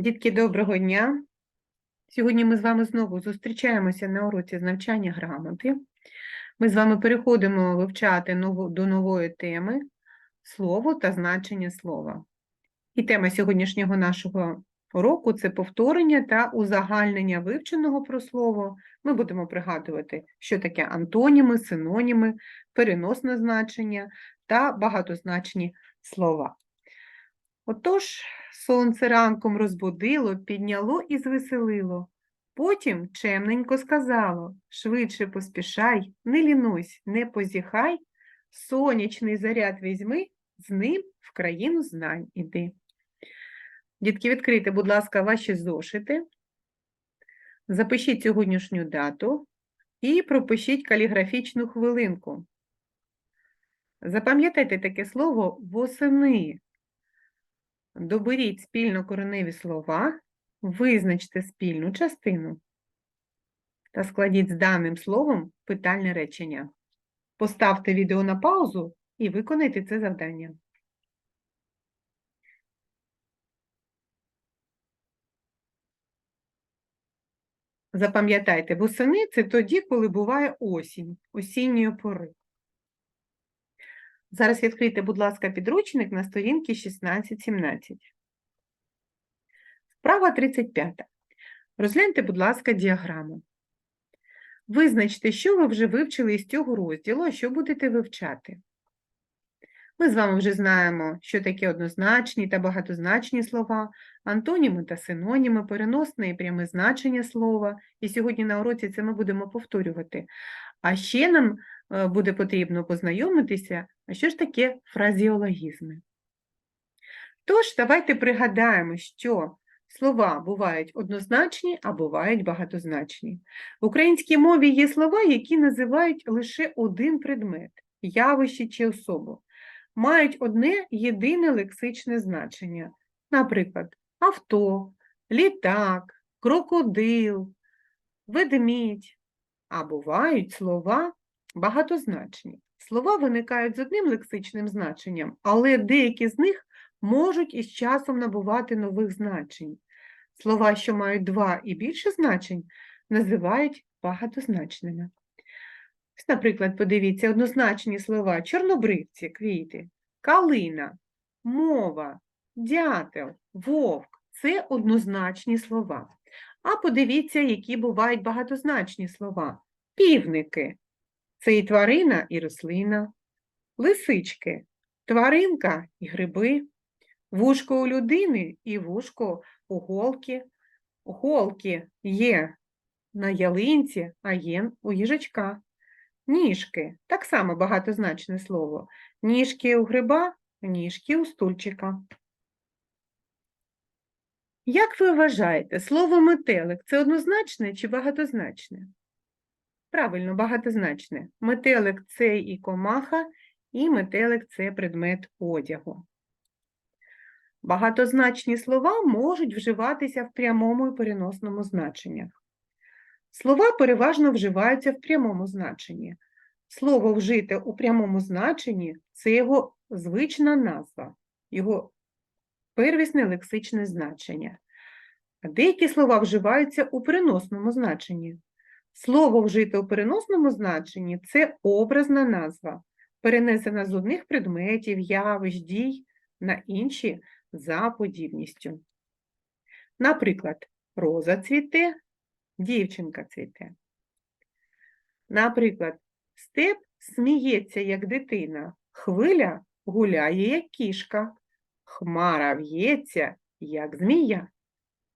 Дітки, доброго дня! Сьогодні ми з вами знову зустрічаємося на уроці з навчання грамоти. Ми з вами переходимо вивчати до нової теми слово та значення слова. І тема сьогоднішнього нашого уроку це повторення та узагальнення вивченого про слово. Ми будемо пригадувати, що таке антоніми, синоніми, переносне значення та багатозначні слова. Отож, сонце ранком розбудило, підняло і звеселило. Потім чемненько сказало швидше поспішай, не лінусь, не позіхай, сонячний заряд візьми, з ним в країну знань іди. Дітки, відкрийте, будь ласка, ваші зошити, запишіть сьогоднішню дату і пропишіть каліграфічну хвилинку. Запам'ятайте таке слово восени. Доберіть спільно кореневі слова, визначте спільну частину та складіть з даним словом питальне речення. Поставте відео на паузу і виконайте це завдання. Запам'ятайте, восени – це тоді, коли буває осінь, осінньої пори. Зараз відкрийте, будь ласка, підручник на сторінці 16-17. Вправа 35. Розгляньте, будь ласка, діаграму. Визначте, що ви вже вивчили із цього розділу, а що будете вивчати. Ми з вами вже знаємо, що таке однозначні та багатозначні слова, антоніми та синоніми, переносне і пряме значення слова. І сьогодні на уроці це ми будемо повторювати. А ще нам е, буде потрібно познайомитися, а що ж таке фразіологізми. Тож, давайте пригадаємо, що слова бувають однозначні, а бувають багатозначні. В українській мові є слова, які називають лише один предмет, явище чи особу, мають одне єдине лексичне значення, наприклад, авто, літак, крокодил, ведмідь. А бувають слова багатозначні. Слова виникають з одним лексичним значенням, але деякі з них можуть із часом набувати нових значень. Слова, що мають два і більше значень, називають багатозначними. Ось, Наприклад, подивіться однозначні слова чорнобривці, квіти, калина, мова, дятел, вовк це однозначні слова. А подивіться, які бувають багатозначні слова. Півники це і тварина, і рослина, лисички, тваринка і гриби, вушко у людини і вушко у голки. Голки є на ялинці, а є у їжачка. Ніжки так само багатозначне слово. Ніжки у гриба, ніжки у стульчика. Як ви вважаєте, слово метелик це однозначне чи багатозначне? Правильно, багатозначне. Метелик це і комаха, і метелик це предмет одягу. Багатозначні слова можуть вживатися в прямому і переносному значеннях. Слова переважно вживаються в прямому значенні. Слово вжите у прямому значенні це його звична назва, його первісне лексичне значення. Деякі слова вживаються у переносному значенні. Слово вжите у переносному значенні це образна назва, перенесена з одних предметів, явищ, дій на інші за подібністю. Наприклад, роза цвіте, дівчинка цвіте. Наприклад, степ сміється, як дитина, хвиля гуляє, як кішка, хмара в'ється, як змія.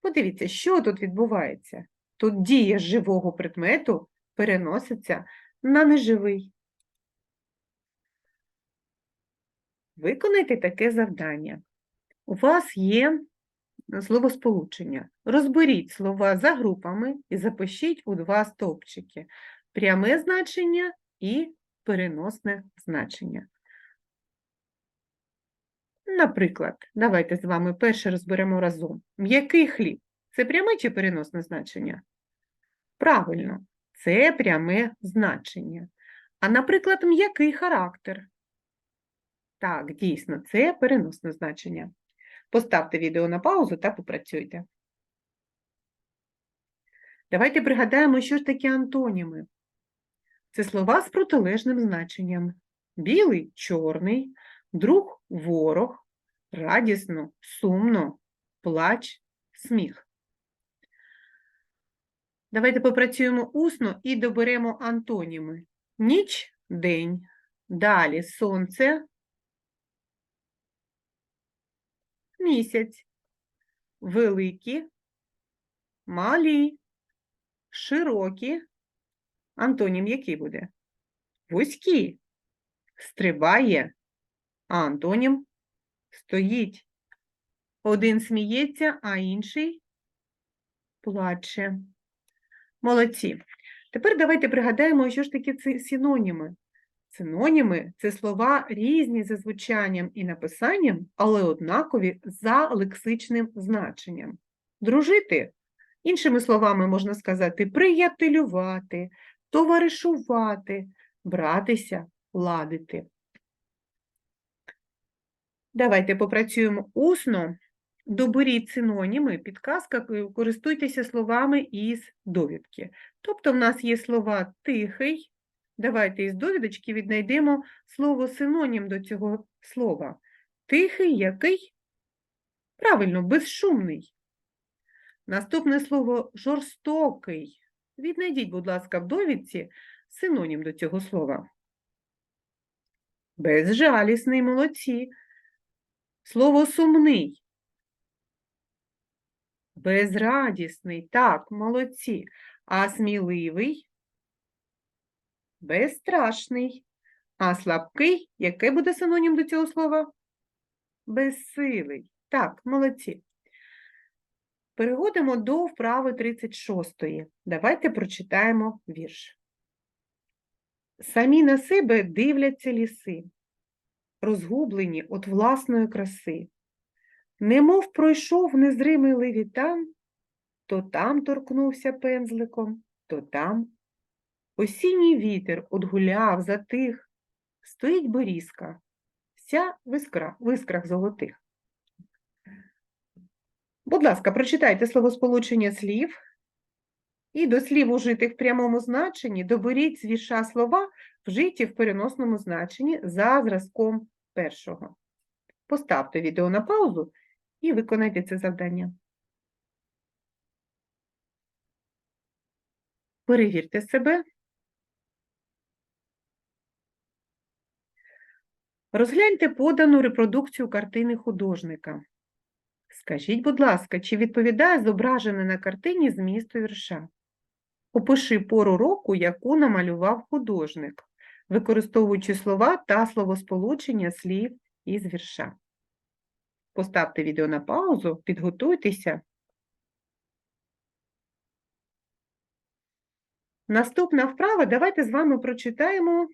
Подивіться, що тут відбувається. Тут дія живого предмету переноситься на неживий. Виконайте таке завдання. У вас є словосполучення. Розберіть слова за групами і запишіть у два стовпчики пряме значення і переносне значення. Наприклад, давайте з вами перше розберемо разом. М'який хліб це пряме чи переносне значення? Правильно, це пряме значення. А, наприклад, м'який характер. Так, дійсно, це переносне значення. Поставте відео на паузу та попрацюйте. Давайте пригадаємо, що ж таке антоніми. Це слова з протилежним значенням. Білий чорний, друг ворог, радісно, сумно, плач, сміх. Давайте попрацюємо усно і доберемо антоніми. Ніч, день, далі сонце, місяць, великі, малі, широкі. Антонім який буде? Вузькі, стрибає, а антонім стоїть. Один сміється, а інший плаче. Молодці. Тепер давайте пригадаємо, що ж таке ці синоніми. Синоніми це слова різні за звучанням і написанням, але однакові за лексичним значенням. Дружити, іншими словами можна сказати, приятелювати, товаришувати, братися, ладити. Давайте попрацюємо усно. Доберіть синоніми, підказка, користуйтеся словами із довідки. Тобто в нас є слова тихий. Давайте із довідочки віднайдемо слово синонім до цього слова. Тихий, який? Правильно, безшумний. Наступне слово жорстокий. Віднайдіть, будь ласка, в довідці синонім до цього слова. Безжалісний, молодці. Слово сумний. Безрадісний, так, молодці. А сміливий, безстрашний. А слабкий, яке буде синонім до цього слова? Безсилий. Так, молодці. Переходимо до вправи 36. Давайте прочитаємо вірш. Самі на себе дивляться ліси, розгублені от власної краси. Немов пройшов незримий левітан, то там торкнувся пензликом, то там. Осінній вітер одгуляв, затих, стоїть борізка, вся в іскра- в іскрах золотих. Будь ласка, прочитайте словосполучення слів і до слів, ужитих в прямому значенні, доберіть з вірша слова, вжиті в переносному значенні за зразком першого. Поставте відео на паузу і виконайте це завдання. Перевірте себе. Розгляньте подану репродукцію картини художника. Скажіть, будь ласка, чи відповідає зображене на картині змісту вірша? Опиши пору року, яку намалював художник, використовуючи слова та словосполучення слів із вірша. Поставте відео на паузу, підготуйтеся. Наступна вправа, давайте з вами прочитаємо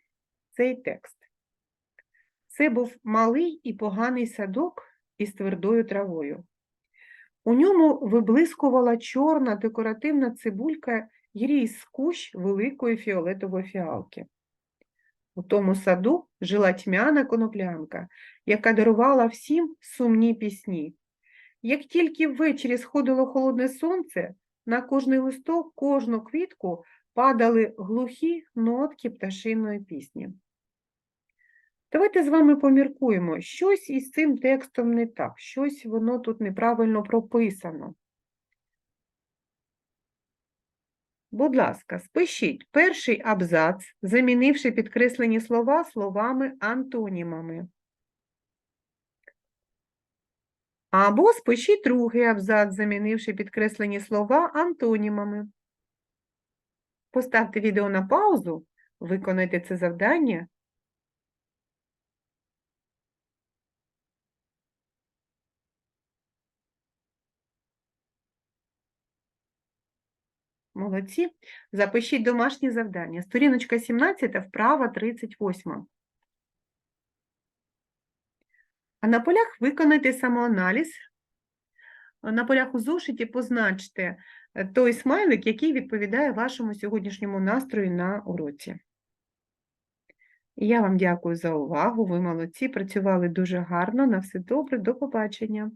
цей текст. Це був малий і поганий садок із твердою травою. У ньому виблискувала чорна декоративна цибулька й ріс кущ великої фіолетової фіалки. У тому саду жила тьмяна коноплянка, яка дарувала всім сумні пісні. Як тільки ввечері сходило холодне сонце, на кожний листок, кожну квітку падали глухі нотки пташиної пісні. Давайте з вами поміркуємо, щось із цим текстом не так, щось воно тут неправильно прописано. Будь ласка, спишіть перший абзац, замінивши підкреслені слова словами антонімами. Або спишіть другий абзац, замінивши підкреслені слова антонімами. Поставте відео на паузу, виконайте це завдання. Молодці. Запишіть домашні завдання. Сторіночка 17, вправа 38. А на полях виконайте самоаналіз. На полях у зошиті позначте е, той смайлик, який відповідає вашому сьогоднішньому настрою на уроці. Я вам дякую за увагу. Ви молодці, працювали дуже гарно. На все добре, до побачення.